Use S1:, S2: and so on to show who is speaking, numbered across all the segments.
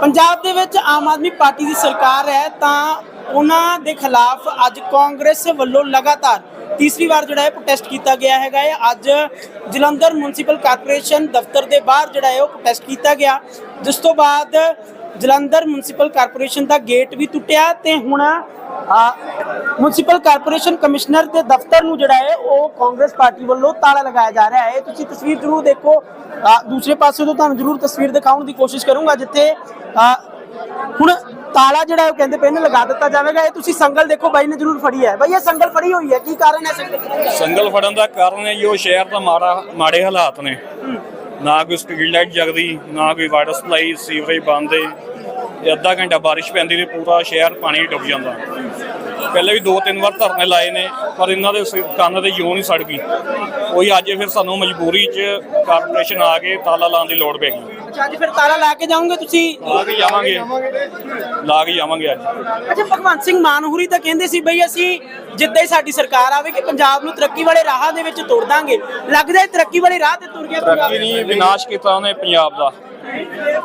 S1: ਪੰਜਾਬ ਦੇ ਵਿੱਚ ਆਮ ਆਦਮੀ ਪਾਰਟੀ ਦੀ ਸਰਕਾਰ ਹੈ, ਤਾਂ ਉਹਨਾਂ ਦੇ ਖਿਲਾਫ ਅੱਜ ਕਾਂਗਰਸ ਵੱਲੋਂ ਲਗਾਤਾਰ ਤੀਸਰੀ ਵਾਰ ਜਿਹੜਾ ਹੈ ਪ੍ਰੋਟੈਸਟ ਕੀਤਾ ਗਿਆ ਹੈਗਾ ਹੈ। ਅੱਜ ਜਲੰਧਰ ਮਿਊਨਿਸਪਲ ਕਾਰਪੋਰੇਸ਼ਨ ਦਫ਼ਤਰ ਦੇ ਬਾਹਰ ਜਿਹੜਾ ਹੈ ਉਹ ਪ੍ਰੋਟੈਸਟ ਕੀਤਾ ਗਿਆ। ਜਿਸ ਤੋਂ ਬਾਅਦ ਜਲੰਧਰ ਮਿਊਨਿਸਪਲ ਕਾਰਪੋਰੇਸ਼ਨ ਦਾ ਗੇਟ ਵੀ ਟੁੱਟਿਆ ਤੇ ਹੁਣ ਮਿਊਨਿਸਪਲ ਕਾਰਪੋਰੇਸ਼ਨ ਕਮਿਸ਼ਨਰ ਦੇ ਦਫ਼ਤਰ ਨੂੰ ਜਿਹੜਾ ਹੈ ਉਹ ਕਾਂਗਰਸ ਪਾਰਟੀ ਵੱਲੋਂ ਤਾਲਾ ਲਗਾਇਆ ਜਾ ਰਿਹਾ ਹੈ। ਤੁਸੀਂ ਤਸਵੀਰ ਜ਼ਰੂਰ ਦੇਖੋ। ਦੂਸਰੇ ਪਾਸੇ ਤੋਂ ਤੁਹਾਨੂੰ ਜ਼ਰੂਰ ਤਸਵੀਰ ਦਿਖਾਉਣ ਦੀ ਕੋਸ਼ਿਸ਼ ਕਰੂੰਗਾ ਜਿੱਥੇ ਹੁਣ ਤਾਲਾ ਜਿਹੜਾ ਉਹ ਕਹਿੰਦੇ ਨੇ ਲਗਾ ਦਿੱਤਾ ਜਾਵੇਗਾ। ਇਹ ਤੁਸੀਂ ਸੰਗਲ ਦੇਖੋ ਬਾਈ ਨੇ ਜ਼ਰੂਰ ਫੜੀ ਹੈ। ਬਾਈ ਇਹ ਸੰਗਲ ਫੜੀ ਹੋਈ ਹੈ। ਕੀ ਕਾਰਨ ਹੈ ਸੰਗਲ? ਫੜਨ ਦਾ
S2: ਸੰਗਲ ਫੜਨ ਦਾ ਕਾਰਨ ਹੈ ਜੋ ਸ਼ਹਿਰ ਦਾ ਮਾੜਾ ਮਾੜੇ ਹਾਲਾਤ ਨੇ। ਨਾ ਕੋਈ ਸਟਰੀਟ ਲਾਈਟ ਜਗਦੀ, ਨਾ ਕੋਈ ਵਾਟਰ ਸਪਲਾਈ ਸੀਵਰੇਜ ਬੰਦ ਹੈ ਇਹ ਅੱਧਾ ਘੰਟਾ ਬਾਰਿਸ਼ ਪੈਂਦੀ ਤੇ ਪੂਰਾ ਸ਼ਹਿਰ ਪਾਣੀ ਡੁੱਬ ਜਾਂਦਾ। ਪਹਿਲੇ ਵੀ ਦੋ ਤਿੰਨ ਵਾਰ ਧਰਨੇ ਲਾਏ ਨੇ, ਪਰ ਇਹਨਾਂ ਦੇ ਕੰਨ ਤੇ ਜਿਉਂ ਨਹੀਂ ਸੜ ਗਈ। ਉਹੀ ਅੱਜ ਫਿਰ ਸਾਨੂੰ ਮਜਬੂਰੀ 'ਚ ਕਾਰਪੋਰੇਸ਼ਨ ਆ ਕੇ ਤਾਲਾ ਲਾਉਣ ਦੀ ਲੋੜ ਪੈ ਗਈ।
S1: ਅੱਛਾ ਅੱਜ ਫਿਰ ਤਾਲਾ ਲਾ ਕੇ ਜਾਓਗੇ ਤੁਸੀਂ?
S2: ਲਾ ਕੇ ਜਾਵਾਂਗੇ। ਲਾ ਕੇ ਜਾਵਾਂਗੇ ਅੱਜ।
S1: ਅੱਛਾ ਭਗਵੰਤ ਸਿੰਘ ਮਾਨ ਹੁਰੀ ਤਾਂ ਕਹਿੰਦੇ ਸੀ ਬਈ ਅਸੀਂ ਜਿੱਦਾਂ ਹੀ ਸਾਡੀ ਸਰਕਾਰ ਆਵੇਗੀ ਪੰਜਾਬ ਨੂੰ ਤਰੱਕੀ ਵਾਲੇ ਰਾਹਾਂ ਦੇ ਵਿੱਚ ਤੁਰ ਦਾਂਗੇ। ਲੱਗਦਾ ਹੈ ਤਰੱਕੀ ਵਾਲੇ ਰਾਹ ਤੇ ਤੁਰ ਗਿਆ ਪੰਜਾਬ
S2: ਤਰੱਕੀ ਨਹੀਂ ਵਿਨਾਸ਼ ਕੀਤਾ ਉਹਨੇ ਪੰਜਾਬ ਦਾ।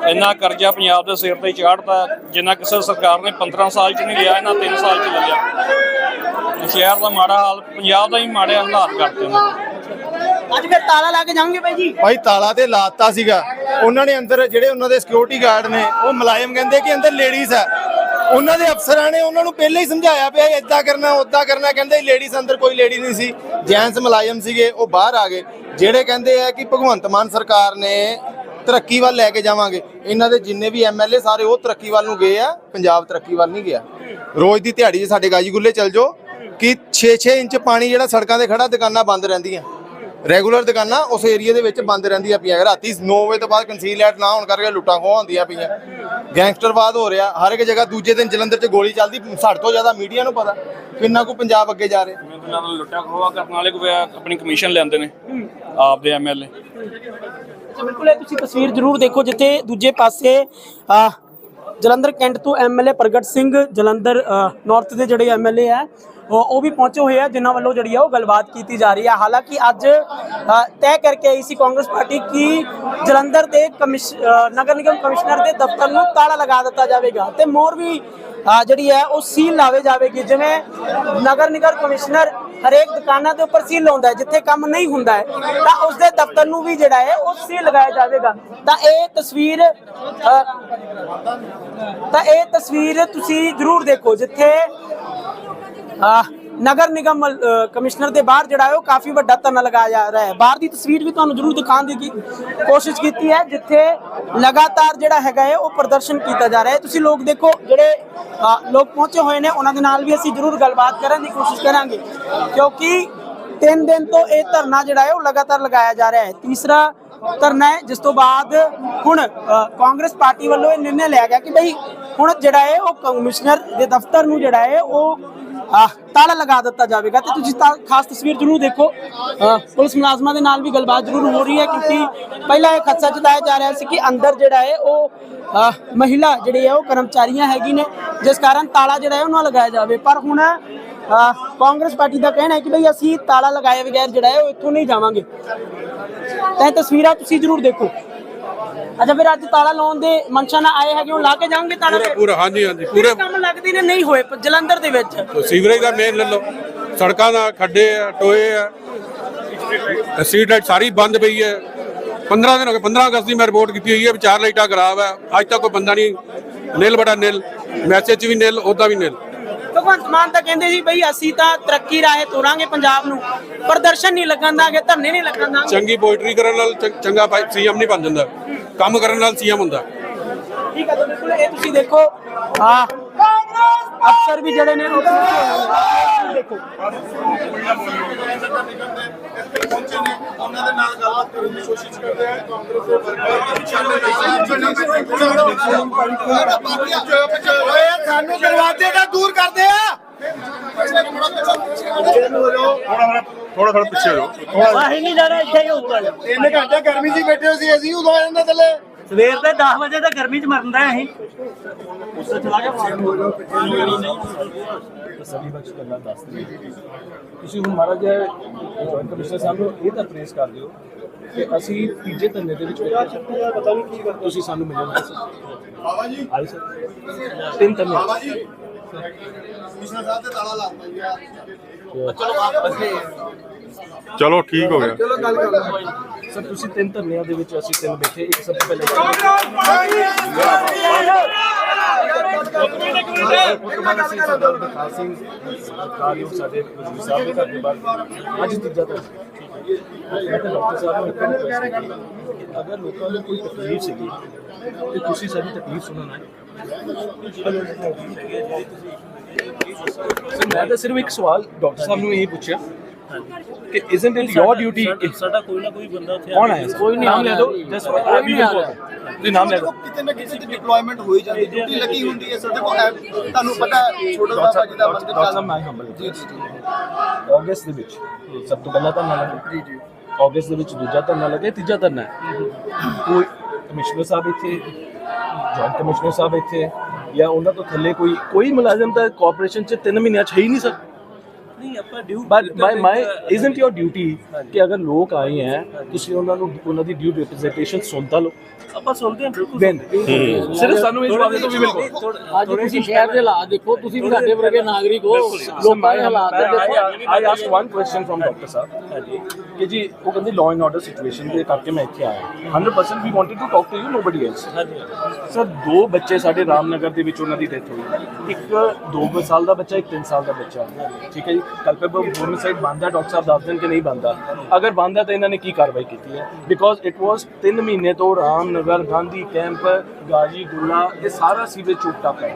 S2: ਇੰਨਾ ਕਰਜ਼ਾ ਪੰਜਾਬ ਦੇ ਸਿਰ ਤੇ ਚਾੜਤਾ। ਜਿੰਨਾ ਕਿਸੇ ਸਰਕਾਰ ਨੇ 15 ਸਾਲ ਚ ਨਹੀਂ ਲਿਆ ਇਹਨਾਂ 3 ਸਾਲ ਚ ਲਿਆ। ਸ਼ਹਿਰ ਦਾ ਮਾੜਾ ਹਾਲ ਪੰਜਾਬ ਦਾ ਹੀ ਮਾੜੇ ਹਾਲਾਤ ਕਰਤੇ ਨੇ।
S1: ਅੱਜ ਫਿਰ ਤਾਲਾ ਲਾ ਕੇ ਜਾਓਗੇ ਬਾਈ ਜੀ?
S3: ਭਾਈ ਤਾਲਾ ਤੇ ਲਾਤਾ ਸੀਗਾ। ਉਹਨਾਂ ਨੇ ਅੰਦਰ ਜਿਹੜੇ ਉਹਨਾਂ ਦੇ ਸਿਕਿਉਰਿਟੀ ਗਾਰਡ ਨੇ, ਉਹ ਮੁਲਾਇਮ ਕਹਿੰਦੇ ਕਿ ਅੰਦਰ ਲੇਡੀਜ਼ ਹੈ ਉਹਨਾਂ ਦੇ ਅਫਸਰਾਂ ਨੇ ਉਹਨਾਂ ਨੂੰ ਪਹਿਲਾਂ ਹੀ ਸਮਝਾਇਆ ਪਿਆ ਇਦਾਂ ਕਰਨਾ ਉਦਾਂ ਕਰਨਾ, ਕਹਿੰਦੇ ਲੇਡੀਜ਼ ਅੰਦਰ ਕੋਈ ਲੇਡੀ ਨਹੀਂ ਸੀ। ਜੈਂਟਸ ਮੁਲਾਇਮ ਸੀਗੇ, ਉਹ ਬਾਹਰ ਆ ਗਏ। ਜਿਹੜੇ ਕਹਿੰਦੇ ਆ ਕਿ ਭਗਵੰਤ ਮਾਨ ਸਰਕਾਰ ਨੇ ਤਰੱਕੀ ਵੱਲ ਲੈ ਕੇ ਜਾਵਾਂਗੇ, ਇਹਨਾਂ ਦੇ ਜਿੰਨੇ ਵੀ ਐਮਐਲਏ ਸਾਰੇ ਉਹ ਤਰੱਕੀ ਵੱਲ ਨੂੰ ਗਏ ਆ, ਪੰਜਾਬ ਤਰੱਕੀ ਵੱਲ ਨਹੀਂ ਗਿਆ। ਰੋਜ਼ ਦੀ ਦਿਹਾੜੀ 'ਚ ਸਾਡੇ ਗਾਜੀ ਗੁੱਲੇ ਚੱਲ ਜਾਓ, ਕਿ 6-6 ਇੰਚ ਪਾਣੀ ਜਿਹੜਾ ਸੜਕਾਂ ਤੇ ਖੜਾ ਦੁਕਾਨਾਂ ਬੰਦ ਰਹਿੰਦੀਆਂ। ਰੈਗੂਲਰ ਦੁਕਾਨਾਂ ਉਸ ਏਰੀਆ ਦੇ ਵਿੱਚ ਬੰਦ ਰਹਿੰਦੀਆਂ ਪਈਆਂ ਰਾਤੀ 9 ਵਜੇ ਤੋਂ ਬਾਅਦ ਕੰਸੀਲੈਟ ਨਾ ਹੋਣ ਕਰਕੇ ਲੁੱਟਾਂ ਖੋਹਾਂ ਹੁੰਦੀਆਂ ਪਈਆਂ। ਗੈਂਗਸਟਰਵਾਦ ਹੋ ਰਿਹਾ। ਹਰ ਇੱਕ ਜਗ੍ਹਾ ਦੂਜੇ ਦਿਨ ਜਲੰਧਰ 'ਚ ਗੋਲੀ ਚੱਲਦੀ। ਸਾਡੇ ਤੋਂ ਜ਼ਿਆਦਾ ਮੀਡੀਆ ਨੂੰ ਪਤਾ ਕਿੰਨਾ ਕੁ ਪੰਜਾਬ ਅੱਗੇ ਜਾ ਰਿਹਾ।
S2: ਇਹਨਾਂ ਨੂੰ ਲੁੱਟਿਆ ਖੋਆ ਕਰਨ ਵਾਲੇ ਕੋਈ ਆਪਣੀ ਕਮਿਸ਼ਨ ਲੈਂਦੇ ਨੇ। ਆਪਦੇ ਐਮਐਲਏ
S1: ਅੱਛਾ, ਬਿਲਕੁਲ ਇਹ ਤੁਸੀਂ ਤਸਵੀਰ ਜ਼ਰੂਰ ਦੇਖੋ ਜਿੱਥੇ ਦੂਜੇ ਪਾਸੇ ਜਲੰਧਰ ਕੈਂਟ ਤੋਂ ਐਮਐਲਏ ਪ੍ਰਗਟ ਸਿੰਘ ਜਲੰਧਰ ਨਾਰਥ ਦੇ ਜਿਹੜੇ ਐਮਐਲਏ ਆ ਉਹ ਵੀ ਪਹੁੰਚੇ ਹੋਏ ਆ, ਜਿਨ੍ਹਾਂ ਵੱਲੋਂ ਜਿਹੜੀ ਆ ਉਹ ਗੱਲਬਾਤ ਕੀਤੀ ਜਾ ਰਹੀ ਹੈ ਹਾਲਾਂਕਿ ਅੱਜ ਤੈਅ ਕਰਕੇ ਆਈ ਸੀ ਕਾਂਗਰਸ ਪਾਰਟੀ ਕਿ ਜਲੰਧਰ ਦੇ ਕਮਿਸ਼ ਨਗਰ ਨਿਗਮ ਕਮਿਸ਼ਨਰ ਦੇ ਦਫ਼ਤਰ ਨੂੰ ਤਾਲਾ ਲਗਾ ਦਿੱਤਾ ਜਾਵੇਗਾ ਤੇ ਮੋਰ ਵੀ ਜਿਹੜੀ ਹੈ ਉਹ ਸੀਲ ਲਾਵੇ ਜਾਵੇਗੀ। ਜਿਵੇਂ ਨਗਰ ਨਿਗਮ ਕਮਿਸ਼ਨਰ ਹਰੇਕ ਦੁਕਾਨਾਂ ਦੇ ਉੱਪਰ ਸੀਲ ਲਾਉਂਦਾ ਹੈ, ਜਿੱਥੇ ਕੰਮ ਨਹੀਂ ਹੁੰਦਾ ਹੈ, ਤਾਂ ਉਸ ਦੇ ਦਫ਼ਤਰ ਨੂੰ ਵੀ ਜਿਹੜਾ ਹੈ ਉਹ ਸੀਲ ਲਗਾਇਆ ਜਾਵੇਗਾ। ਤਾਂ ਇਹ ਤਸਵੀਰ ਤਾਂ ਇਹ ਤਸਵੀਰ ਤੁਸੀਂ ਜ਼ਰੂਰ ਦੇਖੋ, ਜਿੱਥੇ ਨਗਰ ਨਿਗਮ ਕਮਿਸ਼ਨਰ ਦੇ ਬਾਹਰ ਜਿਹੜਾ ਹੈ ਉਹ ਕਾਫੀ ਵੱਡਾ ਧਰਨਾ ਲਗਾਇਆ ਜਾ ਰਿਹਾ ਹੈ। ਬਾਹਰ ਦੀ ਤਸਵੀਰ ਵੀ ਤੁਹਾਨੂੰ ਜ਼ਰੂਰ ਦਿਖਾਉਣ ਦੀ ਕੋਸ਼ਿਸ਼ ਕੀਤੀ ਹੈ, ਜਿੱਥੇ ਲਗਾਤਾਰ ਜਿਹੜਾ ਹੈਗਾ ਹੈ ਉਹ ਪ੍ਰਦਰਸ਼ਨ ਕੀਤਾ ਜਾ ਰਿਹਾ ਹੈ। ਤੁਸੀਂ ਲੋਕ ਦੇਖੋ, ਜਿਹੜੇ ਲੋਕ ਪਹੁੰਚੇ ਹੋਏ ਨੇ, ਉਹਨਾਂ ਦੇ ਨਾਲ ਵੀ ਅਸੀਂ ਜ਼ਰੂਰ ਗੱਲਬਾਤ ਕਰਨ ਦੀ ਕੋਸ਼ਿਸ਼ ਕਰਾਂਗੇ। ਕਿਉਂਕਿ ਤਿੰਨ ਦਿਨ ਤੋਂ ਇਹ ਧਰਨਾ ਜਿਹੜਾ ਹੈ ਉਹ ਲਗਾਤਾਰ ਲਗਾਇਆ ਜਾ ਰਿਹਾ ਹੈ। ਤੀਸਰਾ ਧਰਨਾ ਹੈ, ਜਿਸ ਤੋਂ ਬਾਅਦ ਹੁਣ ਕਾਂਗਰਸ ਪਾਰਟੀ ਵੱਲੋਂ ਇਹ ਨਿਰਣੈ ਲਿਆ ਗਿਆ ਕਿ ਭਈ ਹੁਣ ਜਿਹੜਾ ਹੈ ਉਹ ਕਮਿਸ਼ਨਰ ਦੇ ਦਫ਼ਤਰ ਨੂੰ ਜਿਹੜਾ ਹੈ ਉਹ ਤਾਲਾ ਲਗਾ ਦਿੱਤਾ ਜਾਵੇਗਾ ਤੇ ਤੁਸੀਂ ਤਾਂ ਖਾਸ ਤਸਵੀਰ ਜ਼ਰੂਰ ਦੇਖੋ। ਪੁਲਿਸ ਮੁਲਾਜ਼ਮਾਂ ਦੇ ਨਾਲ ਵੀ ਗੱਲਬਾਤ ਜ਼ਰੂਰ ਹੋ ਰਹੀ ਹੈ ਕਿਉਂਕਿ ਪਹਿਲਾਂ ਇਹ ਖਦਸ਼ਾ ਜਤਾਇਆ ਜਾ ਰਿਹਾ ਸੀ ਕਿ ਅੰਦਰ ਜਿਹੜਾ ਹੈ ਉਹ ਮਹਿਲਾ ਜਿਹੜੀ ਹੈ ਉਹ ਕਰਮਚਾਰੀਆਂ ਹੈਗੀ ਨੇ, ਜਿਸ ਕਾਰਨ ਤਾਲਾ ਜਿਹੜਾ ਹੈ ਉਹ ਨਾ ਲਗਾਇਆ ਜਾਵੇ। ਪਰ ਹੁਣ ਕਾਂਗਰਸ ਪਾਰਟੀ ਦਾ ਕਹਿਣਾ ਹੈ ਕਿ ਭਈ ਅਸੀਂ ਤਾਲਾ ਲਗਾਏ ਬਗੈਰ ਜਿਹੜਾ ਹੈ ਉਹ ਇੱਥੋਂ ਨਹੀਂ ਜਾਵਾਂਗੇ। ਤਾਂ ਇਹ ਤਸਵੀਰਾਂ ਤੁਸੀਂ ਜ਼ਰੂਰ ਦੇਖੋ। ਅੱਛਾ ਫਿਰ ਅੱਜ ਤਾਲਾ ਲਾਉਣ ਦੇ ਮਨਸ਼ਾ ਨਾਲ ਆਏ ਹੈਗੇ ਉਹ ਲਾ ਕੇ ਜਾਓਗੇ ਤਾਲਾ
S4: ਪੂਰਾ? ਪੂਰਾ ਹਾਂਜੀ ਹਾਂਜੀ
S1: ਪੂਰੇ
S4: ਪੂਰੇ
S1: ਕੰਮ ਲੱਗਦੇ ਨੇ ਨਹੀਂ ਹੋਏ ਪ- ਜਲੰਧਰ ਦੇ ਵਿੱਚ।
S4: ਸੀਵਰੇਜ ਦਾ ਮੇਨ ਲੈ ਲਓ। ਸੜਕਾਂ ਦਾ ਖੱਡੇ ਆ ਟੋਏ ਆ। ਸਟਰੀਟ ਲਾਈਟ ਸਾਰੀ ਬੰਦ ਪਈ ਹੈ। 15 ਦਿਨ ਹੋ ਗਏ 15 ਅਗਸਤ ਦੀ ਮੈਂ ਰਿਪੋਰਟ ਕੀਤੀ ਹੋਈ ਹੈ ਵੀ ਚਾਰ ਲਾਈਟਾਂ ਖਰਾਬ ਹੈ ਅੱਜ ਤੱਕ ਕੋਈ ਬੰਦਾ ਨਹੀਂ ਨਿਲ ਬੜਾ ਨਿਲ। ਮੈਸੇਜ ਵੀ ਨਿਲ ਉਹਦਾ ਵੀ ਨਿਲ।
S1: ਭਗਵੰਤ ਮਾਨ ਤਾਂ ਕਹਿੰਦੇ ਸੀ ਬਈ ਅਸੀਂ ਤਾਂ ਤਰੱਕੀ ਰਾਹੇ ਤੋਰਾਂਗੇ ਪੰਜਾਬ ਨੂੰ। ਪ੍ਰਦਰਸ਼ਨ ਨਹੀਂ ਲੱਗਣ ਦਾਂਗੇ ਧਰਨੇ ਨਹੀਂ ਲੱਗਣ ਦਾਂਗੇ
S4: ਚੰਗੀ ਪੋਇਟਰੀ ਕਰਨ ਨਾਲ ਚੰ- ਚੰਗਾ ਸੀਐਮ ਨਹੀਂ ਬਣ ਜਾਂਦਾ। ਕੰਮ ਕਰਨ ਨਾਲ ਸੀਐਮ ਹੁੰਦਾ।
S1: ਠੀਕ ਹੈ ਤਾਂ ਬਿਲਕੁਲ ਇਹ ਤੁਸੀਂ ਦੇਖੋ ਹਾਂ ਅਫਸਰ ਵੀ ਜਿਹੜੇ ਨੇ ਉਹ ਪਹੁੰਚੇ ਹੋਏ ਨੇ। ਦੇਖੋ।
S3: ਉਹਨਾਂ ਦੇ ਨਾਲ ਗੱਲਬਾਤ ਕਰਨ ਦੀ ਕੋਸ਼ਿਸ਼ ਕਰਦੇ ਆ ਕਾਂਗਰਸ ਦੇ ਓਏ ਸਾਨੂੰ ਦਰਵਾਜ਼ੇ ਦਾ ਦੂਰ ਕਰਦੇ ਆ
S4: ਥੋੜਾ ਥੋੜਾ ਪਿੱਛੇ ਹੋ
S5: ਵਾਹੀ ਨਹੀਂ ਜਾਣਾ ਇੱਥੇ ਹੀ ਹੋਊਗਾ
S3: ਇੰਨੇ ਘੰਟੇ ਗਰਮੀ 'ਚ ਬੈਠੇ ਹੋ ਸੀ ਅਸੀਂ ਉਦੋਂ ਆ ਜਾਂਦਾ ਥੱਲੇ।
S5: ਸਵੇਰ ਦੇ 10 ਵਜੇ ਤਾਂ ਗਰਮੀ 'ਚ ਮਰਦਾ ਅਸੀਂ।
S6: ਤਸੱਲੀ ਬਖਸ਼ ਗੱਲਾਂ ਦੱਸਦੇ ਤੁਸੀਂ ਹੁਣ ਮਹਾਰਾਜ ਕਮਿਸ਼ਨਰ ਸਾਹਿਬ ਨੂੰ ਇਹ ਤਾਂ ਪ੍ਰੇਸ ਕਰ ਦਿਓ ਕਿ ਅਸੀਂ ਤੀਜੇ ਧੰਨੇ ਦੇ ਵਿੱਚ ਪਤਾ ਨਹੀਂ ਕੀ ਤੁਸੀਂ ਸਾਨੂੰ ਮਿਲੇ ਹੋਏ ਸੀ। ਬਾਬਾ ਜੀ। ਆਈ ਸਰ ਤਿੰਨ ਧੰਨੇ
S7: ਚਲੋ ਠੀਕ ਹੋ ਗਿਆ।
S6: ਸਰ ਤੁਸੀਂ ਤਿੰਨ ਧੰਨਿਆਂ ਦੇ ਵਿੱਚ ਅਸੀਂ ਤਿੰਨ ਬੈਠੇ। ਇੱਕ ਸਭ ਤੋਂ ਪਹਿਲੇ ਸਾਡੇ ਸਾਹਿਬ ਦੇ ਘਰ ਦੇ ਬਾਹਰ ਅੱਜ ਤੀਜਾ ਧੰਨਾ ਮੈਂ ਤਾਂ ਡਾਕਟਰ ਸਾਹਿਬ ਨੂੰ ਇੱਕ ਰਿਕੁਐਸਟ ਕੀਤੀ ਕਿ ਅਗਰ ਲੋਕਾਂ ਨੂੰ ਕੋਈ ਤਕਲੀਫ ਸੀਗੀ ਤੇ ਤੁਸੀਂ ਸਾਡੀ ਤਕਲੀਫ ਸੁਣਨਾ ਹੈ ਸਰ ਮੈਂ ਤਾਂ ਸਿਰਫ ਇੱਕ ਸਵਾਲ ਡਾਕਟਰ ਸਾਹਿਬ ਨੂੰ ਇਹ ਪੁੱਛਿਆ ਕਿ ਇਜ਼ਨਟ ਇਟ ਯੋਰ ਡਿਊਟੀ
S5: ਸਾਡਾ ਕੋਈ ਨਾ ਕੋਈ ਬੰਦਾ ਉੱਥੇ
S6: ਕੌਣ ਆਇਆ? ਕੋਈ ਨਹੀਂ ਨਾਮ ਲੈ ਦਿਓ। ਜਸਟ ਵੀ ਵਿਲ ਤੁਸੀਂ ਨਾਮ ਲੈ ਦਿਓ।
S8: ਕਿਤੇ ਨਾ ਕਿਸੇ ਦੀ ਡਿਪਲੋਇਮੈਂਟ ਹੋਈ ਜਾਂਦੀ ਡਿਊਟੀ ਲੱਗੀ ਹੁੰਦੀ ਹੈ ਸਾਡੇ ਕੋਲ ਐਪ ਤੁਹਾਨੂੰ ਪਤਾ ਹੈ, ਛੋਟਾ ਬਾਬਾ ਜੀ ਦਾ ਮੰਦਿਰ
S6: ਡਾਕਟਰ ਸਾਹਿਬ
S8: ਚੱਲ
S6: ਮੈਂ ਹੰਬਲ
S8: ਜੀ ਜੀ ਜੀ।
S6: ਆਗਸਟ ਦੇ ਵਿੱਚ ਸਭ ਤੋਂ ਪਹਿਲਾਂ ਧਰਨਾ ਲੱਗਾ। ਜੀ ਜੀ। ਆਗਸਟ ਦੇ ਵਿੱਚ ਦੂਜਾ ਧਰਨਾ ਲੱਗਾ ਤੀਜਾ ਧਰਨਾ ਹੈ। ਕੋਈ ਕਮਿਸ਼ਨਰ ਸਾਹਿਬ ਇੱਥੇ ਜੁਆਇੰਟ ਕਮਿਸ਼ਨਰ ਸਾਹਿਬ ਇੱਥੇ ਜਾਂ ਉਹਨਾਂ ਤੋਂ ਥੱਲੇ ਕੋਈ ਕੋਈ ਮੁਲਾਜ਼ਮ ਤਾਂ ਕਾਰਪੋਰੇਸ਼ਨ ਚ 3 ਮਹੀਨਿਆਂ ਚ ਹੈ ਹੀ ਨਹੀਂ ਸਰ।
S5: ਨਹੀਂ ਆਪਾਂ due
S6: but my my isn't your duty ਕਿ ਅਗਰ ਲੋਕ ਆਏ ਹੈ ਤੁਸੀਂ ਉਹਨਾਂ ਨੂੰ ਉਹਨਾਂ ਦੀ ਡਿਊ ਰਿਪਰੈਜ਼ੈਂਟੇਸ਼ਨ ਸੁਣਤਾ ਲਓ।
S5: ਆਪਾਂ ਸੁਣਦੇ ਹਾਂ ਬਿਲਕੁਲ
S6: ਸਿਰਫ ਸਾਨੂੰ ਇਸ ਜਵਾਬ ਤੋਂ ਵੀ ਬਿਲਕੁਲ।
S9: ਅੱਜ ਤੁਸੀਂ ਸ਼ਹਿਰ ਦੇ ਹਾਲਾਤ ਦੇਖੋ ਤੁਸੀਂ ਵੀ ਸਾਡੇ ਵਰਗੇ ਨਾਗਰਿਕ ਹੋ। ਲੋਕਾਂ ਦੇ ਹਾਲਾਤ ਦੇਖੋ।
S6: I ask one question from doctor Sahib ਕਿ ਜੀ ਉਹ ਕਹਿੰਦੇ ਲਾਅ ਐਂਡ ਆਰਡਰ ਸਿਚੁਏਸ਼ਨ ਦੇ ਕਰਕੇ ਮੈਂ ਇੱਥੇ ਆਇਆ। 100% we wanted to talk to you nobody else sir ਦੋ ਬੱਚੇ ਸਾਡੇ ਰਾਮਨਗਰ ਦੇ ਵਿੱਚ ਉਹਨਾਂ ਦੀ ਡੈਥ ਹੋਈ। ਇੱਕ 2 ਸਾਲ ਦਾ ਬੱਚਾ ਇੱਕ 3 ਸਾਲ ਦਾ ਬੱਚਾ। ਠੀਕ ਹੈ ਜੀ? ਕਲਪੇਬਲ ਹੋਮਿਸਾਈਡ ਬੰਦਾ ਡਾਕਟਰ ਸਾਹਿਬ ਦੱਸ ਦੇਣ ਕਿ ਨਹੀਂ ਬੰਦਾ। ਅਗਰ ਬੰਦਾ ਤਾਂ ਇਹਨਾਂ ਨੇ ਕੀ ਕਾਰਵਾਈ ਕੀਤੀ ਹੈ? ਬਿਕੋਜ਼ ਇਟ ਵਾਸ 3 ਮਹੀਨੇ ਤੋਂ ਰਾਮਨਗਰ ਗਾਂਧੀ ਕੈਂਪ ਗਾਜੀ ਗੁਲਾ ਇਹ ਸਾਰਾ ਸੀਵੇਜ ਚੁੱਕਤਾ ਪਿਆ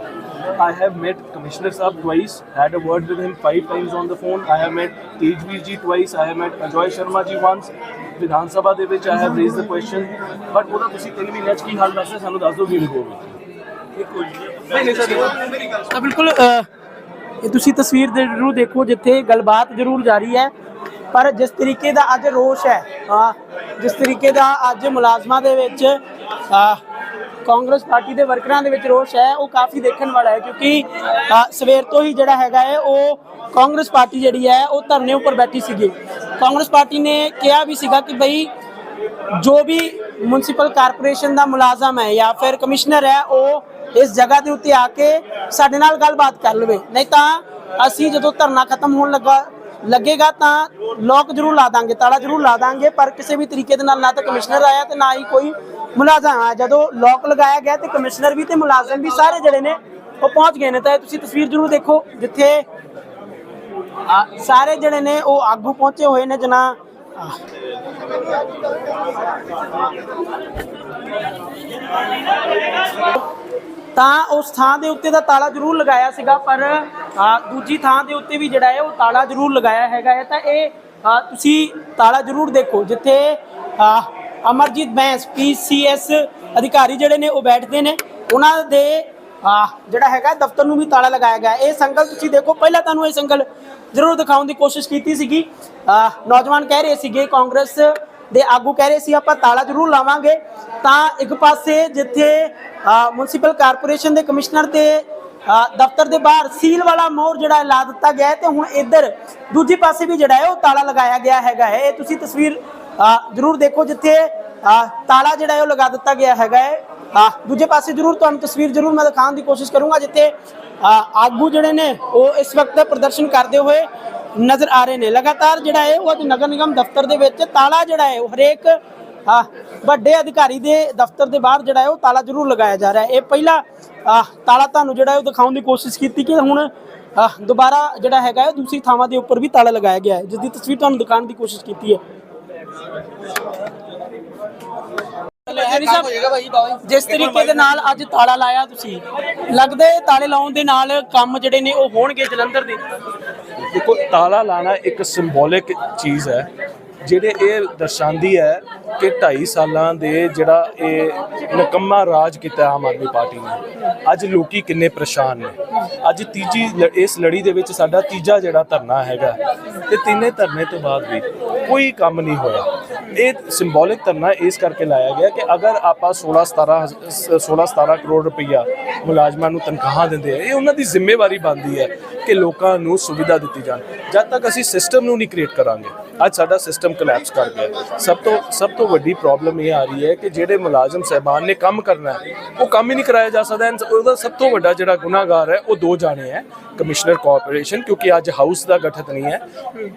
S6: I have met Commissioner Saab twice, had a word with him five times on the phone. I have met Tejveer ji twice. I have met Ajoy Sharma ji once. ਵਿਧਾਨ ਸਭਾ ਦੇ ਵਿੱਚ have raised the question. But ਉਹਦਾ ਤੁਸੀਂ ਤਿੰਨ ਮਹੀਨਿਆਂ 'ਚ ਕੀ ਹਾਲ ਦੱਸਦੇ ਸਾਨੂੰ ਦੱਸ ਦਿਓ ਵੀ ਰਿਪੋਰਟ ਨਹੀਂ ਨਹੀਂ ਸਰ
S1: ਤਾਂ ਬਿਲਕੁਲ ਇਹ ਤੁਸੀਂ ਤਸਵੀਰ ਦੇ ਜ਼ਰੂਰ ਦੇਖੋ ਜਿੱਥੇ ਗੱਲਬਾਤ ਜ਼ਰੂਰ ਜਾਰੀ ਹੈ ਪਰ ਜਿਸ ਤਰੀਕੇ ਦਾ ਅੱਜ ਰੋਸ਼ ਹੈ ਜਿਸ ਤਰੀਕੇ ਦਾ ਅੱਜ ਮੁਲਾਜ਼ਮਾਂ ਦੇ ਵਿੱਚ ਕਾਂਗਰਸ ਪਾਰਟੀ ਦੇ ਵਰਕਰਾਂ ਦੇ ਵਿੱਚ ਰੋਸ਼ ਹੈ, ਉਹ ਕਾਫੀ ਦੇਖਣ ਵਾਲਾ ਹੈ ਕਿਉਂਕਿ ਸਵੇਰ ਤੋਂ ਹੀ ਜਿਹੜਾ ਹੈਗਾ ਹੈ, ਉਹ ਕਾਂਗਰਸ ਪਾਰਟੀ ਜਿਹੜੀ ਹੈ, ਉਹ ਧਰਨੇ ਉੱਪਰ ਬੈਠੀ ਸੀਗੀ। ਕਾਂਗਰਸ ਪਾਰਟੀ ਨੇ ਕਿਹਾ ਵੀ ਸੀਗਾ ਕਿ ਬਈ, ਜੋ ਵੀ ਮਿਊਨਿਸਪਲ ਕਾਰਪੋਰੇਸ਼ਨ ਦਾ ਮੁਲਾਜ਼ਮ ਹੈ ਜਾਂ ਫਿਰ ਕਮਿਸ਼ਨਰ ਹੈ, ਉਹ ਇਸ ਜਗ੍ਹਾ ਦੇ ਉੱਤੇ ਆ ਕੇ ਸਾਡੇ ਨਾਲ ਗੱਲਬਾਤ ਕਰ ਲਵੇ। ਨਹੀਂ ਤਾਂ ਅਸੀਂ ਜਦੋਂ ਧਰਨਾ ਖਤਮ ਹੋਣ ਲੱਗਾ ਲੱਗੇਗਾ ਤਾਂ ਲੋਕ ਜ਼ਰੂਰ ਲਾ ਦਾਂਗੇ ਤਾਲਾ ਜ਼ਰੂਰ ਲਾ ਦਾਂਗੇ ਪਰ ਕਿਸੇ ਵੀ ਤਰੀਕੇ ਦੇ ਨਾਲ ਨਾ ਤਾਂ ਕਮਿਸ਼ਨਰ ਆਇਆ ਤੇ ਨਾ ਹੀ ਕੋਈ ਮੁਲਾਜ਼ਮ ਆਇਆ। ਜਦੋਂ ਲੋਕ ਲਗਾਇਆ ਗਿਆ ਤੇ ਕਮਿਸ਼ਨਰ ਵੀ ਤੇ ਮੁਲਾਜ਼ਮ ਵੀ ਸਾਰੇ ਜਿਹੜੇ ਨੇ ਉਹ ਪਹੁੰਚ ਗਏ ਨੇ। ਤਾਂ ਇਹ ਤੁਸੀਂ ਤਸਵੀਰ ਜ਼ਰੂਰ ਦੇਖੋ ਜਿੱਥੇ ਆ, ਸਾਰੇ ਜਿਹੜੇ ਨੇ ਉਹ ਆਗੂ ਪਹੁੰਚੇ ਹੋਏ ਨੇ ਜਨਾ ਤਾਂ ਉਸ ਥਾਂ ਦੇ ਉੱਤੇ ਦਾ ਤਾਲਾ ਜ਼ਰੂਰ ਲਗਾਇਆ ਸੀਗਾ, ਪਰ ਦੂਜੀ ਥਾਂ ਦੇ ਉੱਤੇ ਵੀ ਜਿਹੜਾ ਹੈ ਉਹ ਤਾਲਾ ਜ਼ਰੂਰ ਲਗਾਇਆ ਹੈਗਾ ਹੈ। ਤਾਂ ਇਹ ਤੁਸੀਂ ਤਾਲਾ ਜ਼ਰੂਰ ਦੇਖੋ, ਜਿੱਥੇ ਅਮਰਜੀਤ ਬੈਂਸ ਪੀਸੀਐਸ ਅਧਿਕਾਰੀ ਜਿਹੜੇ ਨੇ ਉਹ ਬੈਠਦੇ ਨੇ, ਉਹਨਾਂ ਦੇ ਜਿਹੜਾ ਹੈਗਾ ਦਫ਼ਤਰ ਨੂੰ ਵੀ ਤਾਲਾ ਲਗਾਇਆ ਗਿਆ। ਇਹ ਸੰਗਲ ਤੁਸੀਂ ਦੇਖੋ, ਪਹਿਲਾਂ ਤੁਹਾਨੂੰ ਇਹ ਸੰਗਲ ਜ਼ਰੂਰ ਦਿਖਾਉਣ ਦੀ ਕੋਸ਼ਿਸ਼ ਕੀਤੀ ਸੀਗੀ। ਨੌਜਵਾਨ ਕਹਿ ਰਹੇ ਸੀਗੇ, ਕਾਂਗਰਸ ਦੇ ਆਗੂ ਕਹਿ ਰਹੇ ਸੀ, ਆਪਾਂ ਤਾਲਾ ਜ਼ਰੂਰ ਲਾਵਾਂਗੇ। ਤਾਂ ਇੱਕ ਪਾਸੇ ਜਿੱਥੇ ਮਿਊਨਿਸਪਲ ਕਾਰਪੋਰੇਸ਼ਨ ਦੇ ਕਮਿਸ਼ਨਰ ਤੇ ਦਫ਼ਤਰ ਦੇ ਬਾਹਰ ਸੀਲ ਵਾਲਾ ਮੋਹਰ ਜਿਹੜਾ ਹੈ ਲਾ ਦਿੱਤਾ ਗਿਆ ਹੈ ਤੇ ਹੁਣ ਇੱਧਰ ਦੂਜੇ ਪਾਸੇ ਵੀ ਜਿਹੜਾ ਹੈ ਉਹ ਤਾਲਾ ਲਗਾਇਆ ਗਿਆ ਹੈਗਾ ਹੈ। ਇਹ ਤੁਸੀਂ ਤਸਵੀਰ ਜ਼ਰੂਰ ਦੇਖੋ ਜਿੱਥੇ ਤਾਲਾ ਜਿਹੜਾ ਹੈ ਉਹ ਲਗਾ ਦਿੱਤਾ ਗਿਆ ਹੈਗਾ ਹੈ। ਦੂਜੇ ਪਾਸੇ ਜ਼ਰੂਰ ਤੁਹਾਨੂੰ ਤਸਵੀਰ ਜ਼ਰੂਰ ਮੈਂ ਦਿਖਾਉਣ ਦੀ ਕੋਸ਼ਿਸ਼ ਕਰੂੰਗਾ ਜਿੱਥੇ ਆਗੂ ਜਿਹੜੇ ਨੇ ਉਹ ਇਸ ਵਕਤ ਪ੍ਰਦਰਸ਼ਨ ਕਰਦੇ ਹੋਏ ਨਜ਼ਰ ਆ ਰਹੇ ਨੇ। ਲਗਾਤਾਰ ਜਿਹੜਾ ਹੈ ਉਹ ਅੱਜ ਨਗਰ ਨਿਗਮ ਦਫ਼ਤਰ ਦੇ ਵਿੱਚ ਤਾਲਾ ਜਿਹੜਾ ਹੈ ਉਹ ਹਰੇਕ ਵੱਡੇ ਅਧਿਕਾਰੀ ਦੇ ਦਫ਼ਤਰ ਦੇ ਬਾਹਰ ਜਿਹੜਾ ਹੈ ਉਹ ਤਾਲਾ ਜ਼ਰੂਰ ਲਗਾਇਆ ਜਾ ਰਿਹਾ ਹੈ। ਇਹ ਪਹਿਲਾ ਤਾਲਾ ਤੁਹਾਨੂੰ ਜਿਹੜਾ ਹੈ ਉਹ ਦਿਖਾਉਣ ਦੀ ਕੋਸ਼ਿਸ਼ ਕੀਤੀ ਕਿ ਹੁਣ ਦੁਬਾਰਾ ਜਿਹੜਾ ਹੈਗਾ ਹੈ ਦੂਸਰੀ ਥਾਵਾਂ ਦੇ ਉੱਪਰ ਵੀ ਤਾਲਾ ਲਗਾਇਆ ਗਿਆ ਹੈ ਜਿਸ ਦੀ ਤਸਵੀਰ ਤੁਹਾਨੂੰ ਦਿਖਾਉਣ ਦੀ ਕੋਸ਼ਿਸ਼ ਕੀਤੀ ਹੈ। ਜਿਸ ਤਰੀਕੇ ਦੇ ਨਾਲ ਅੱਜ ਤਾਲਾ ਲਾਇਆ ਤੁਸੀਂ ਲੱਗਦਾ ਤਾਲੇ ਲਾਉਣ ਦੇ ਨਾਲ ਕੰਮ ਜਿਹੜੇ ਨੇ ਉਹ ਹੋਣਗੇ ਜਲੰਧਰ ਦੇ।
S6: ਦੇਖੋ, ਤਾਲਾ ਲਾਣਾ ਇੱਕ ਸਿੰਬੋਲਿਕ ਚੀਜ਼ ਹੈ, ਜਿਹੜੇ ਇਹ ਦਰਸਾਉਂਦੀ ਹੈ ਕਿ 2.5 ਸਾਲਾਂ ਦੇ ਜਿਹੜਾ ਇਹ ਨਕੰਮਾ ਰਾਜ ਕੀਤਾ ਆਮ ਆਦਮੀ ਪਾਰਟੀ ਨੇ। ਅੱਜ ਲੋਕੀ ਕਿੰਨੇ ਪਰੇਸ਼ਾਨ ਨੇ। ਅੱਜ ਤੀਜੀ ਲ- ਇਸ ਲੜੀ ਦੇ ਵਿੱਚ ਸਾਡਾ ਤੀਜਾ ਜਿਹੜਾ ਧਰਨਾ ਹੈਗਾ, ਤੇ ਤਿੰਨੇ ਧਰਨੇ ਤੋਂ ਬਾਅਦ ਵੀ ਕੋਈ ਕੰਮ ਨਹੀਂ ਹੋਇਆ। ਇਹ ਸਿੰਬੋਲਿਕ ਧਰਨਾ ਇਸ ਕਰਕੇ ਲਾਇਆ ਗਿਆ ਕਿ ਅਗਰ ਆਪਾਂ 16 17 16 17 ਕਰੋੜ ਰੁਪਈਆ ਮੁਲਾਜ਼ਮਾਂ ਨੂੰ ਤਨਖਾਹਾਂ ਦਿੰਦੇ ਆ, ਇਹ ਉਹਨਾਂ ਦੀ ਜ਼ਿੰਮੇਵਾਰੀ ਬਣਦੀ ਹੈ ਕਿ ਲੋਕਾਂ ਨੂੰ ਸੁਵਿਧਾ ਦਿੱਤੀ ਜਾਣ। ਜਦ ਤੱਕ ਅਸੀਂ ਸਿਸਟਮ ਨੂੰ ਨਹੀਂ ਕ੍ਰੀਏਟ ਕਰਾਂਗੇ, ਅੱਜ ਸਾਡਾ ਸਿਸਟਮ ਕੋਲੈਪਸ ਕਰ ਗਿਆ। ਸਭ ਤੋਂ ਸਭ ਤੋਂ ਵੱਡੀ ਪ੍ਰੋਬਲਮ ਇਹ ਆ ਰਹੀ ਹੈ ਕਿ ਜਿਹੜੇ ਮੁਲਾਜ਼ਮ ਸਹਿਬਾਨ ਨੇ ਕੰਮ ਕਰਨਾ ਹੈ, ਉਹ ਕੰਮ ਹੀ ਨਹੀਂ ਕਰਾਇਆ ਜਾ ਸਕਦਾ ਉਹਦਾ ਸਭ ਤੋਂ ਵੱਡਾ ਜਿਹੜਾ ਗੁਨਾਹਗਾਰ ਹੈ, ਉਹ ਦੋ ਜਾਣੇ ਹੈ। ਕਮਿਸ਼ਨਰ ਕਾਰਪੋਰੇਸ਼ਨ ਕਿਉਂਕਿ ਅੱਜ ਹਾਊਸ ਦਾ ਗਠਨ ਨਹੀਂ ਹੈ।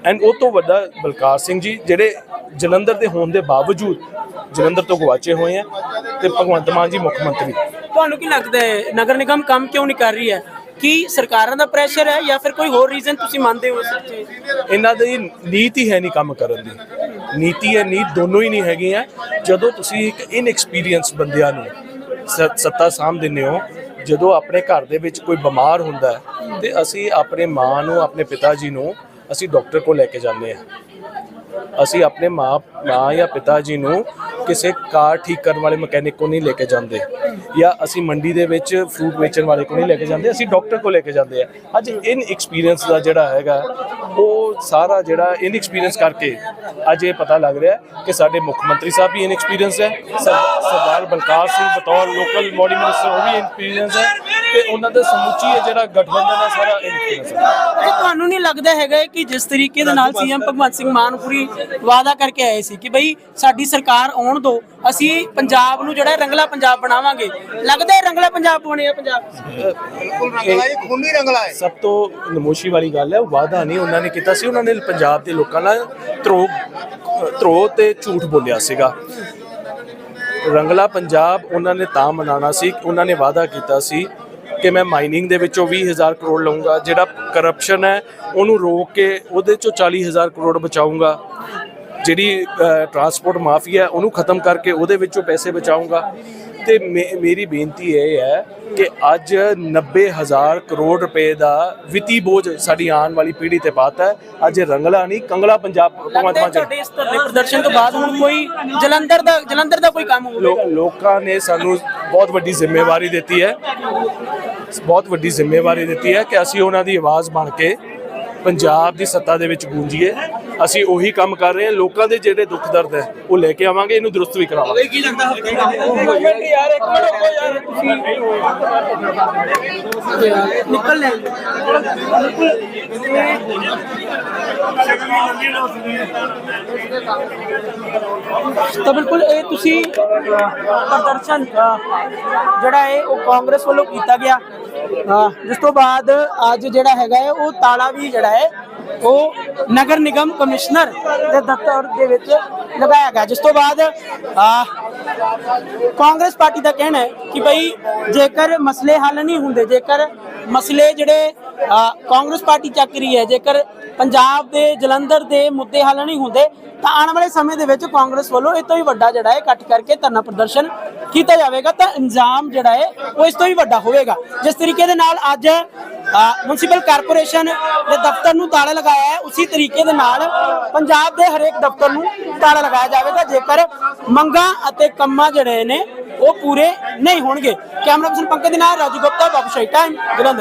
S6: ਐਂਡ ਉਹ ਤੋਂ ਵੱਡਾ ਬਲਕਾਰ ਸਿੰਘ ਜੀ ਜਿਹੜੇ ਜਲੰਧਰ ਦੇ ਹੋਣ ਦੇ ਬਾਵਜੂਦ ਜਲੰਧਰ ਤੋਂ ਗਵਾਚੇ ਹੋਏ ਹੈ ਤੇ ਭਗਵੰਤ ਮਾਨ ਜੀ ਮੁੱਖ ਮੰਤਰੀ।
S1: ਤੁਹਾਨੂੰ ਕੀ ਲੱਗਦਾ ਹੈ ਨਗਰ ਨਿਗਮ ਕੰਮ ਕਿਉਂ ਨਹੀਂ ਕਰ ਰਹੀ ਹੈ? ਕੀ ਸਰਕਾਰਾਂ ਦਾ ਪ੍ਰੈਸ਼ਰ ਹੈ ਜਾਂ ਫਿਰ ਕੋਈ ਹੋਰ ਰੀਜ਼ਨ ਤੁਸੀਂ ਮੰਨਦੇ ਹੋ
S6: ਇਹਨਾਂ ਦੀ ਨੀਤੀ ਹੈ ਨਹੀਂ ਕੰਮ ਕਰਨ ਦੀ। ਨੀਤੀ ਹੈ ਨੀਤ ਦੋਨੋਂ ਹੀ ਨਹੀਂ ਹੈਗੀਆਂ। ਜਦੋਂ ਤੁਸੀਂ ਇੱਕ ਇਨਐਕਸਪੀਰੀਅੰਸ ਬੰਦਿਆਂ ਨੂੰ ਸੱਤਾ ਸਾਂਭ ਦਿੰਦੇ ਹੋ ਜਦੋਂ ਆਪਣੇ ਘਰ ਦੇ ਵਿੱਚ ਕੋਈ ਬਿਮਾਰ ਹੁੰਦਾ ਹੈ ਤੇ ਅਸੀਂ ਆਪਣੇ ਮਾਂ ਨੂੰ, ਆਪਣੇ ਪਿਤਾ ਜੀ ਨੂੰ ਅਸੀਂ ਡਾਕਟਰ ਕੋਲ ਲੈ ਕੇ ਜਾਂਦੇ ਹਾਂ। ਅਸੀਂ ਆਪਣੇ ਮਾਂ ਮਾਂ ਜਾਂ ਪਿਤਾ ਜੀ ਨੂੰ ਕਿਸੇ ਕਾਰ ਠੀਕ ਕਰਨ ਵਾਲੇ ਮਕੈਨਿਕ ਕੋਲ ਨਹੀਂ ਲੈ ਕੇ ਜਾਂਦੇ ਜਾਂ ਅਸੀਂ ਮੰਡੀ ਦੇ ਵਿੱਚ ਫਰੂਟ ਵੇਚਣ ਵਾਲੇ ਕੋਲ ਨਹੀਂ ਲੈ ਕੇ ਜਾਂਦੇ, ਅਸੀਂ ਡਾਕਟਰ ਕੋਲ ਲੈ ਕੇ ਜਾਂਦੇ ਆ ਅੱਜ ਇਨ ਐਕਸਪੀਰੀਅੰਸ ਦਾ ਜਿਹੜਾ ਹੈਗਾ, ਉਹ ਸਾਰਾ ਜਿਹੜਾ ਇਨ ਐਕਸਪੀਰੀਅੰਸ ਕਰਕੇ ਅੱਜ ਇਹ ਪਤਾ ਲੱਗ ਰਿਹਾ ਕਿ ਸਾਡੇ ਮੁੱਖ ਮੰਤਰੀ ਸਾਹਿਬ ਵੀ ਇਨ ਐਕਸਪੀਰੀਅੰਸ ਹੈ ਸਰਦਾਰ ਬਲਕਾਰ ਸਿੰਘ ਬਤੌਰ ਲੋਕਲ ਬੋਡੀ ਮਿਨਿਸਟਰ ਉਹ ਵੀ ਇਨ ਐਕਸਪੀਰੀਅੰਸ ਹੈ। ਤੇ ਉਹਨਾਂ ਦਾ ਸਮੁੱਚੀ ਇਹ ਜਿਹੜਾ ਗਠਬੰਧਨ ਹੈ ਸਾਰਾ ਐਕਸਪੀਰੀਅੰਸ ਹੈ
S1: ਤੇ ਤੁਹਾਨੂੰ ਨਹੀਂ ਲੱਗਦਾ ਹੈਗਾ ਕਿ ਜਿਸ ਤਰੀਕੇ ਦੇ ਨਾਲ ਸੀਐਮ ਭਗਵੰਤ ਸਿੰਘ ਮਾਨ ਪੂਰੀ ਵਾਅਦਾ ਕਰਕੇ ਆਏ ਸੀ ਕਿ ਬਈ ਸਾਡੀ ਸਰਕਾਰ ਆਉਣ ਦੋ ਅਸੀਂ ਪੰਜਾਬ ਨੂੰ ਜਿਹੜਾ ਰੰਗਲਾ ਪੰਜਾਬ ਬਣਾਵਾਂਗੇ। ਲੱਗਦਾ ਹੈ ਰੰਗਲਾ ਪੰਜਾਬ ਬਣਿਆ ਪੰਜਾਬ?
S3: ਖੂਨੀ ਰੰਗਲਾ ਹੈ।
S6: ਸਭ ਤੋਂ ਨਮੋਸ਼ੀ ਵਾਲੀ ਗੱਲ ਹੈ ਵਾਅਦਾ ਨਹੀਂ ਉਹਨਾਂ ਨੇ ਕੀਤਾ ਸੀ ਉਹਨਾਂ ਨੇ ਪੰਜਾਬ ਦੇ ਲੋਕਾਂ ਨਾਲ ਧਰੋ ਧਰੋ ਤੇ ਝੂਠ ਬੋਲਿਆ ਸੀਗਾ। ਰੰਗਲਾ ਪੰਜਾਬ ਉਹਨਾਂ ਨੇ ਤਾਂ ਮਨਾਉਣਾ ਸੀ ਉਹਨਾਂ ਨੇ ਵਾਅਦਾ ਕੀਤਾ ਸੀ ਕਿ ਮੈਂ ਮਾਈਨਿੰਗ ਦੇ ਵਿੱਚੋਂ 20000 ਕਰੋੜ ਲਵਾਂਗਾ ਜਿਹੜਾ ਕਰਪਸ਼ਨ ਹੈ, ਉਹਨੂੰ ਰੋਕ ਕੇ ਉਹਦੇ ਚੋਂ 40000 ਕਰੋੜ ਬਚਾਉਂਗਾ ਜਿਹੜੀ ਟਰਾਂਸਪੋਰਟ ਮਾਫੀਆ ਉਹਨੂੰ ਖਤਮ ਕਰਕੇ ਉਹਦੇ ਵਿੱਚੋਂ ਪੈਸੇ ਬਚਾਉਂਗਾ ਤੇ ਮੇਰੀ ਬੇਨਤੀ ਇਹ ਹੈ ਕਿ ਅੱਜ 90000 ਕਰੋੜ ਰੁਪਏ ਦਾ ਵਿੱਤੀ ਬੋਝ ਸਾਡੀ ਆਉਣ ਵਾਲੀ ਪੀੜ੍ਹੀ ਤੇ ਪਾਤਾ ਹੈ। ਅੱਜ ਰੰਗਲਾ ਨਹੀਂ ਕੰਗਲਾ ਪੰਜਾਬ ਮਾਨ ਜੀ।
S1: ਤੁਹਾਡੇ ਇਸ ਧਰਨੇ ਪ੍ਰਦਰਸ਼ਨ ਤੋਂ ਬਾਅਦ ਹੁਣ ਕੋਈ ਜਲੰਧਰ ਦਾ ਜਲੰਧਰ ਦਾ ਕੋਈ ਕੰਮ ਹੋਵੇਗਾ
S6: ਲੋਕਾਂ ਨੇ ਸਾਨੂੰ ਬਹੁਤ ਵੱਡੀ ਜ਼ਿੰਮੇਵਾਰੀ ਦਿੱਤੀ ਹੈ। ਬਹੁਤ ਵੱਡੀ ਜ਼ਿੰਮੇਵਾਰੀ ਦਿੱਤੀ ਹੈ ਕਿ ਅਸੀਂ ਉਹਨਾਂ ਦੀ ਆਵਾਜ਼ ਬਣ ਕੇ ਪੰਜਾਬ ਦੀ ਸੱਤਾ ਦੇ ਵਿੱਚ ਗੂੰਜੀਏ। ਅਸੀਂ ਉਹੀ ਕੰਮ ਕਰ ਰਹੇ ਹਾਂ ਲੋਕਾਂ ਦੇ ਜਿਹੜੇ ਦੁੱਖ ਦਰਦ ਹੈ ਉਹ ਲੈ ਕੇ ਆਵਾਂਗੇ ਇਹਨੂੰ ਦਰੁਸਤ ਵੀ ਕਰਾਵਾਂਗੇ।
S1: ਕੀ ਲੱਗਦਾ ਹਫ਼ਤੇ ਦਾ? ਯਾਰ ਇੱਕ ਮਿੰਟ ਰੁਕੋ ਯਾਰ ਤੁਸੀਂ ਨਿਕਲ ਲੈ ਤਾਂ ਬਿਲਕੁਲ ਇਹ ਤੁਸੀਂ ਪ੍ਰਦਰਸ਼ਨ ਜਿਹੜਾ ਹੈ ਉਹ ਕਾਂਗਰਸ ਵੱਲੋਂ ਕੀਤਾ ਗਿਆ। ਜਿਸ ਤੋਂ ਬਾਅਦ ਅੱਜ ਜਿਹੜਾ ਹੈਗਾ ਹੈ ਉਹ ਤਾਲਾ ਵੀ ਜਿਹੜਾ ਹੈ ਉਹ ਨਗਰ ਨਿਗਮ ਕਮਿਸ਼ਨਰ ਦੇ ਦਫ਼ਤਰ ਦੇ ਵਿੱਚ ਲਗਾਇਆ ਗਿਆ ਜਿਸ ਤੋਂ ਬਾਅਦ ਅ, ਕਾਂਗਰਸ ਪਾਰਟੀ ਦਾ ਕਹਿਣਾ ਹੈ ਕਿ ਭਈ ਜੇਕਰ ਮਸਲੇ ਹੱਲ ਨਹੀਂ ਹੁੰਦੇ ਜੇਕਰ ਮਸਲੇ ਜਿਹੜੇ ਕਾਂਗਰਸ ਪਾਰਟੀ ਚੱਕ ਰਹੀ ਹੈ। ਜੇਕਰ ਪੰਜਾਬ ਦੇ ਜਲੰਧਰ ਦੇ ਮੁੱਦੇ ਹੱਲ ਨਹੀਂ ਹੁੰਦੇ, ਤਾਂ ਆਉਣ ਵਾਲੇ ਸਮੇਂ ਦੇ ਵਿੱਚ ਕਾਂਗਰਸ ਵੱਲੋਂ ਇਹ ਤੋਂ ਵੀ ਵੱਡਾ ਜਿਹੜਾ ਹੈ ਇਕੱਠ ਕਰਕੇ ਧਰਨਾ ਪ੍ਰਦਰਸ਼ਨ ਕੀਤਾ ਜਾਵੇਗਾ। ਤਾਂ ਇੰਜ਼ਾਮ ਜਿਹੜਾ ਹੈ, ਉਹ ਇਸ ਤੋਂ ਵੀ ਵੱਡਾ ਹੋਵੇਗਾ। ਜਿਸ ਤਰੀਕੇ ਦੇ ਨਾਲ ਅੱਜ ਮਿਊਨਿਸਪਲ ਕਾਰਪੋਰੇਸ਼ਨ ਦੇ ਦਫ਼ਤਰ ਨੂੰ ਤਾਲਾ ਲਗਾਇਆ ਹੈ, ਉਸੇ ਤਰੀਕੇ ਦੇ ਨਾਲ ਪੰਜਾਬ ਦੇ ਹਰੇਕ ਦਫ਼ਤਰ ਨੂੰ ਤਾਲਾ ਲਗਾਇਆ ਜਾਵੇਗਾ। ਜੇਕਰ ਮੰਗਾਂ ਅਤੇ ਕੰਮਾਂ ਜਿਹੜੇ ਨੇ, ਉਹ ਪੂਰੇ ਨਹੀਂ ਹੋਣਗੇ। ਕੈਮਰਾ ਪਰਸਨ ਪੰਕਜ ਦੇ ਨਾਲ ਰਾਜੂ ਗੁਪਤਾ, ਬਾਬੂ ਸ਼ਾਹੀ ਟਾਈਮ ਜਲੰਧਰ।